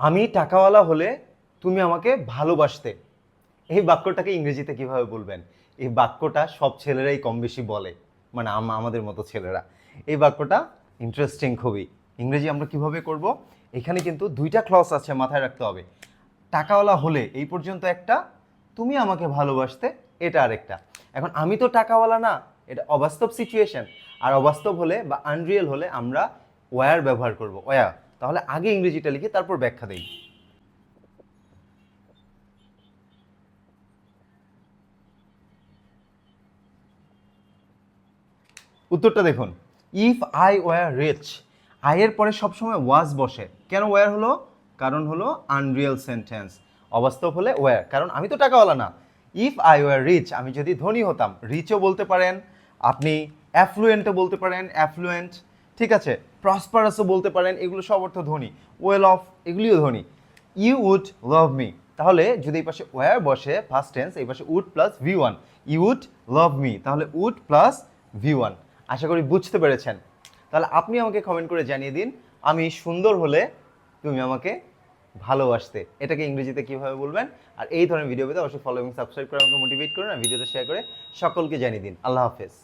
আমি টাকাওয়ালা হলে তুমি আমাকে ভালোবাসতে। এই বাক্যটাকে ইংরেজিতে কীভাবে বলবেন? এই বাক্যটা সব ছেলেরাই কম বেশি বলে মানে আমাদের মতো ছেলেরা। এই বাক্যটা ইন্টারেস্টিং খুবই। ইংরেজি আমরা কীভাবে করব? এখানে কিন্তু দুইটা ক্লস আছে মাথায় রাখতে হবে। টাকাওয়ালা হলে এই পর্যন্ত একটা, তুমি আমাকে ভালোবাসতে, এটা আরেকটা। এখন আমি তো টাকাওয়ালা না, এটা অবাস্তব সিচুয়েশন আর অবাস্তব হলে বা আনরিয়েল হলে আমরা ওয়ার ব্যবহার করব। ওয়া তাহলে আগে ইংরেজিটা লিখে তারপর ব্যাখ্যা দেই। উত্তরটা দেখুন। ইফ আই ওয়ার রিচ আয়ের পরে সবসময় ওয়াজ বসে। কেন ওয়ার হলো? কারণ হলো আনরিয়েল সেন্টেন্স অবাস্তব হলে ওয়ার কারণ আমি তো টাকাওয়ালা না। ইফ আই ওয়ার রিচ আমি যদি ধনী হতাম রিচও বলতে পারেন, আপনি অ্যাফ্লুয়েন্টও বলতে পারেন অ্যাফ্লুয়েন্ট ঠিক আছে প্রসপারাসও বলতে পারেন, এগুলো সব অর্থ ধনী। ওয়েল অফ এগুলিও ধনী। ইউ উড লাভ মি তাহলে যদি এই পাশে ওয়ার বসে ফার্স্ট টেন্স এই পাশে would plus V one you would love me তাহলে উড প্লাস ভি ওয়ান আশা করি বুঝতে পেরেছেন। তাহলে আপনি আমাকে কমেন্ট করে জানিয়ে দিন, আমি সুন্দর হলে তুমি আমাকে ভালোবাসতে। এটাকে ইংরেজিতে কীভাবে বলবেন? আর এই ধরনের ভিডিও পেতে অবশ্যই ফলো এবং সাবস্ক্রাইব করে আমাকে মোটিভেট করুন, আর ভিডিওটা শেয়ার করে সকলকে জানিয়ে দিন। আল্লাহ হাফেজ।